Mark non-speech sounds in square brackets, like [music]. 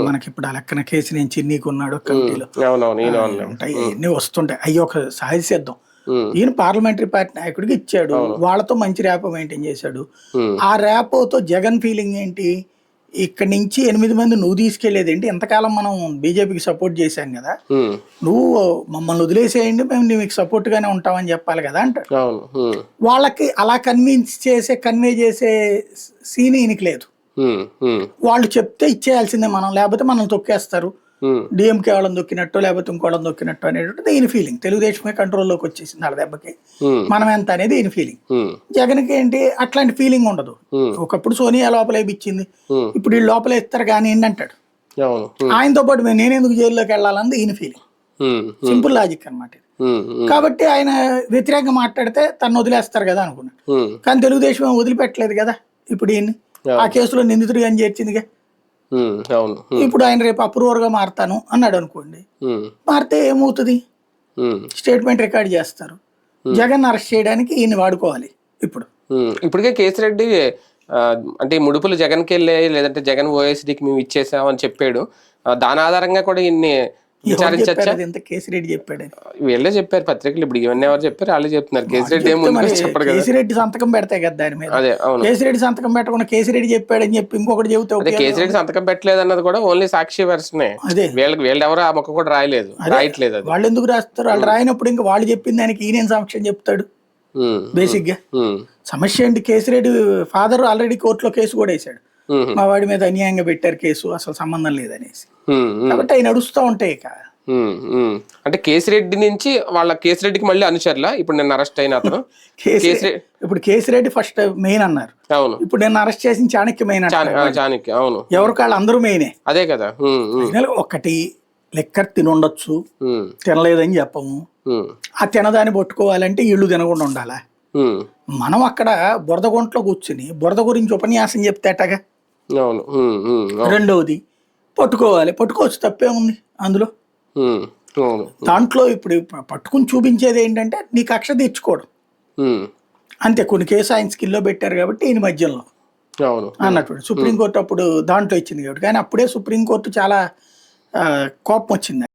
మనకి ఇప్పుడు ఆ లెక్కన కేసు నేను చిన్నీకి ఉన్నాడు కమిటీలో. ఉంటాయి. ఇవన్నీ వస్తుంటాయి. అయ్యి ఒక సహజ సిద్ధం ఈయన పార్లమెంటరీ పార్టీ నాయకుడికి ఇచ్చాడు. వాళ్ళతో మంచి ర్యాపో మెయింటైన్ చేశాడు. ఆ ర్యాపోతో జగన్ ఫీలింగ్ ఏంటి? ఇక్కడి నుంచి ఎనిమిది మంది నువ్వు తీసుకెళ్ళేది ఏంటి ఎంతకాలం మనం బీజేపీకి సపోర్ట్ చేశాం కదా. నువ్వు మమ్మల్ని వదిలేసేయండి మేము నీకు సపోర్ట్ గానే ఉంటామని చెప్పాలి కదా అంటాడు. వాళ్ళకి అలా కన్విన్స్ చేసే కన్వే చేసే సీన్ ఈయనకి లేదు. వాళ్ళు చెప్తే ఇచ్చేయాల్సిందే మనం లేకపోతే మనం తొక్కేస్తారు. డిఎంకే వాళ్ళని దొక్కినట్టు లేకపోతే ఇంకోళ్ళని దొక్కినట్టు అనేటువంటి ఈయన ఫీలింగ్ తెలుగుదేశమే కంట్రోల్లోకి వచ్చేసింది వాళ్ళ దెబ్బకి. మనం ఎంత అనేది ఈయన ఫీలింగ్ ఉమ్, జగన్కి ఏంటి? అట్లాంటి ఫీలింగ్ ఉండదు. ఒకప్పుడు సోనియా లోపల ఇచ్చింది ఇప్పుడు వీళ్ళు లోపల ఇస్తారు కానీ ఏంటి అంటాడు? అవును. ఉమ్, ఆయనతో పాటు మేము నేనెందుకు జైల్లోకి వెళ్ళాలన్నది ఈయన ఫీలింగ్ సింపుల్ లాజిక్ అనమాట కాబట్టి ఆయన వ్యతిరేకంగా మాట్లాడితే తను వదిలేస్తారు కదా అనుకున్నాడు. కానీ తెలుగుదేశం వదిలిపెట్టలేదు కదా ఇప్పుడు ఈయన్ని. ఆ కేసులో నిందితుడిగా అని చేర్చిందిగా? అవును. ఇప్పుడు ఆయన రేపు అప్రూవర్గా మారతాను అన్నాడు అనుకోండి. మారితే ఏమవుతుంది? స్టేట్మెంట్ రికార్డ్ చేస్తారు. జగన్ అరెస్ట్ చేయడానికి ఈయన వాడుకోవాలి ఇప్పుడు. ఇప్పటికే కేసిరెడ్డి అంటే ముడుపులు జగన్కి వెళ్ళాయి లేదంటే జగన్ ఓఎస్డీకి మేము ఇచ్చేసాం అని చెప్పాడు. దాని ఆధారంగా కూడా ఇన్ని విచారించచ్చా? చెప్పారు అది? ఎంత కేసిరెడ్డి చెప్పాడని వీళ్ళే చెప్పారు పత్రికలు. ఇప్పుడు ఇవన్నీ ఎవరు చెప్పారు? వాళ్ళే చెప్తున్నారు. కేసిరెడ్డి ఏం ముందుకు వచ్చి చెప్పడు కదా. కేసిరెడ్డి సంతకం పెడతాయి కదా దాని మీద. అదే అవును. కేసిరెడ్డి సంతకం పెట్టకుండా కేసిరెడ్డి చెప్పాడని చెప్పి ఇంకొకటి చెబితే అదే కేసిరెడ్డి సంతకం పెట్టలేదు అన్నది కూడా ఓన్లీ సాక్షి వెర్షనే అదే. వీళ్ళకి వీళ్ళు ఎవరు ఆ మొక్క కూడా రాయలేదు. రాయట్లేదు అది. వాళ్ళు ఎందుకు రాస్తారు? వాళ్ళు రాయినప్పుడు ఇంకా వాళ్ళు చెప్పిన దానికి ఈయన సాక్ష్యం చెప్తాడు? బేసిక్గా. సమస్య ఏంటి? కేసిరెడ్డి ఫాదర్ ఆల్రెడీ కోర్టులో కేసు కూడా ఉమ్, మా వాడి మీద అన్యాయంగా పెట్టారు కేసు అసలు సంబంధం లేదనేసి. కాబట్టి అవి నడుస్తూ ఉంటాయి ఇక. అంటే కేసిరెడ్డి నుంచి వాళ్ళ కేసిరెడ్డికి మళ్ళీ అనుచరులా? ఇప్పుడు నేను అరెస్ట్ అయిన అతను. [laughs] ఇప్పుడు కేసిరెడ్డి ఫస్ట్ మెయిన్ అన్నారు. అవును. ఇప్పుడు నేను అరెస్ట్ చేసిన చాణక్య మెయిన్ చాణక్య అవును. ఎవరికి వాళ్ళు అందరూ మెయినే. అదే కదా. ఒకటి లెక్కర్ తినుండొచ్చు. తినలేదని చెప్పము. ఆ తినదాన్ని పట్టుకోవాలంటే ఇళ్ళు తినకుండా ఉండాలా? మనం అక్కడ బురద గుంటలో కూర్చుని బురద గురించి ఉపన్యాసం ఉమ్, ఉమ్, అవును. రెండవది పట్టుకోవాలి. పట్టుకోవచ్చు తప్పే ఉంది అందులో దాంట్లో ఇప్పుడు పట్టుకుని చూపించేది ఏంటంటే నీ కక్ష తీర్చుకోవడం. అంతే కొన్ని కేసు ఆయన స్కిల్లో పెట్టారు కాబట్టి ఈయన మధ్యలో. అన్నట్టు సుప్రీంకోర్టు అప్పుడు దాంట్లో ఇచ్చింది కాబట్టి కానీ అప్పుడే సుప్రీంకోర్టు చాలా కోపం వచ్చింది.